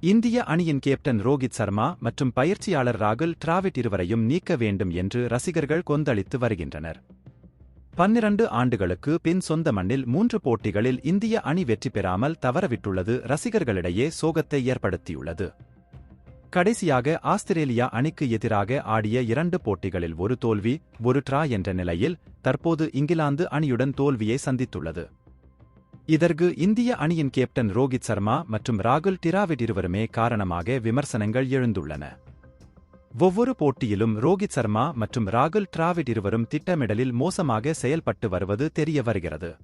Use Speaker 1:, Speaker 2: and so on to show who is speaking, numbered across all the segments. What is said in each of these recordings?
Speaker 1: இந்திய அணியின் கேப்டன் ரோஹித் சர்மா மற்றும் பயிற்சியாளர் ராகுல் டிராவிட் இருவரையும் நீக்க வேண்டும் என்று ரசிகர்கள் கொந்தளித்து வருகின்றனர். பன்னிரண்டு ஆண்டுகளுக்கு பின் சொந்த மண்ணில் மூன்று போட்டிகளில் இந்திய அணி வெற்றி பெறாமல் தவறவிட்டுள்ளது ரசிகர்களிடையே சோகத்தை ஏற்படுத்தியுள்ளது. கடைசியாக ஆஸ்திரேலியா அணிக்கு எதிராக ஆடிய இரண்டு போட்டிகளில் ஒரு தோல்வி ஒரு ட்ரா என்ற நிலையில் தற்போது இங்கிலாந்து அணியுடன் தோல்வியை சந்தித்துள்ளது. இதற்கு இந்திய அணியின் கேப்டன் ரோஹித் சர்மா மற்றும் ராகுல் டிராவிட் இருவருமே காரணமாக விமர்சனங்கள் எழுந்துள்ளன. ஒவ்வொரு போட்டியிலும் ரோஹித் சர்மா மற்றும் ராகுல் டிராவிட் இருவரும் திட்டமிடலில் மோசமாக செயல்பட்டு வருவது தெரிய வருகிறது.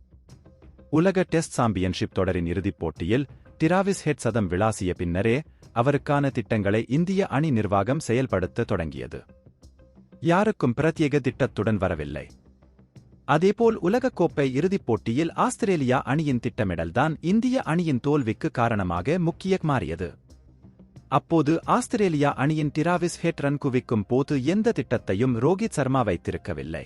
Speaker 1: உலக டெஸ்ட் சாம்பியன்ஷிப் தொடரின் இறுதிப் போட்டியில் டிராவிஸ் ஹெட் சதம் விளாசிய பின்னரே அவருக்கான திட்டங்களை இந்திய அணி நிர்வாகம் செயல்படுத்த தொடங்கியது. யாருக்கும் பிரத்யேக திட்டத்துடன் வரவில்லை. அதேபோல் உலகக்கோப்பை இறுதிப் போட்டியில் ஆஸ்திரேலியா அணியின் திட்டமிடல்தான் இந்திய அணியின் தோல்விக்கு காரணமாக முக்கிய மாறியது. அப்போது ஆஸ்திரேலியா அணியின் டிராவிஸ் ஹெட் ரன் குவிக்கும் போது எந்த திட்டத்தையும் ரோஹித் சர்மா வைத்திருக்கவில்லை.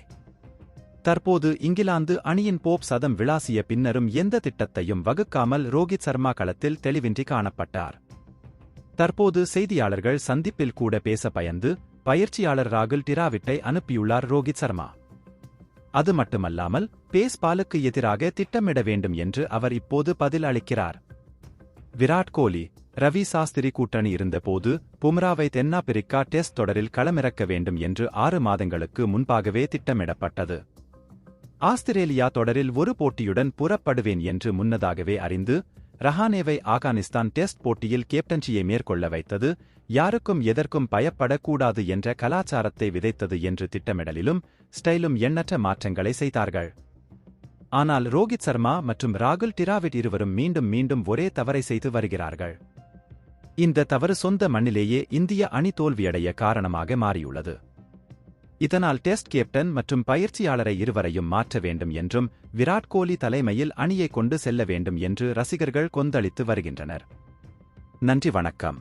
Speaker 1: தற்போது இங்கிலாந்து அணியின் போப் சதம் விளாசிய பின்னரும் எந்த திட்டத்தையும் வகுக்காமல் ரோஹித் சர்மா களத்தில் தெளிவின்றி காணப்பட்டார். தற்போது செய்தியாளர்கள் சந்திப்பில் கூட பேச பயந்து பயிற்சியாளர் ராகுல் டிராவிட்டை அனுப்பியுள்ளார் ரோஹித் சர்மா. அது மட்டுமல்லாமல் பேஸ் பாலுக்கு எதிராக திட்டமிட வேண்டும் என்று அவர் இப்போது பதில் அளிக்கிறார். விராட் கோலி ரவி சாஸ்திரி கூட்டணி இருந்தபோது பும்ராவை தென்னாப்பிரிக்கா டெஸ்ட் தொடரில் களமிறக்க வேண்டும் என்று ஆறு மாதங்களுக்கு முன்பாகவே திட்டமிடப்பட்டது. ஆஸ்திரேலியா தொடரில் ஒரு போட்டியுடன் புறப்படுவேன் என்று முன்னதாகவே அறிந்து ரஹானேவை ஆப்கானிஸ்தான் டெஸ்ட் போட்டியில் கேப்டன்சியை மேற்கொள்ள வைத்தது யாருக்கும் எதற்கும் பயப்படக்கூடாது என்ற கலாச்சாரத்தை விதைத்தது என்று திட்டமிடலிலும் ஸ்டைலும் எண்ணற்ற மாற்றங்களை செய்தார்கள். ஆனால் ரோஹித் சர்மா மற்றும் ராகுல் டிராவிட் இருவரும் மீண்டும் மீண்டும் ஒரே தவறை செய்து வருகிறார்கள். இந்த தவறு சொந்த மண்ணிலேயே இந்திய அணி தோல்வியடைய காரணமாக மாறியுள்ளது. இதனால் டெஸ்ட் கேப்டன் மற்றும் பயிற்சியாளரை இருவரையும் மாற்ற வேண்டும் என்றும் விராட் கோலி தலைமையில் அணியை கொண்டு செல்ல வேண்டும் என்று ரசிகர்கள் கொந்தளித்து வருகின்றனர். நன்றி வணக்கம்.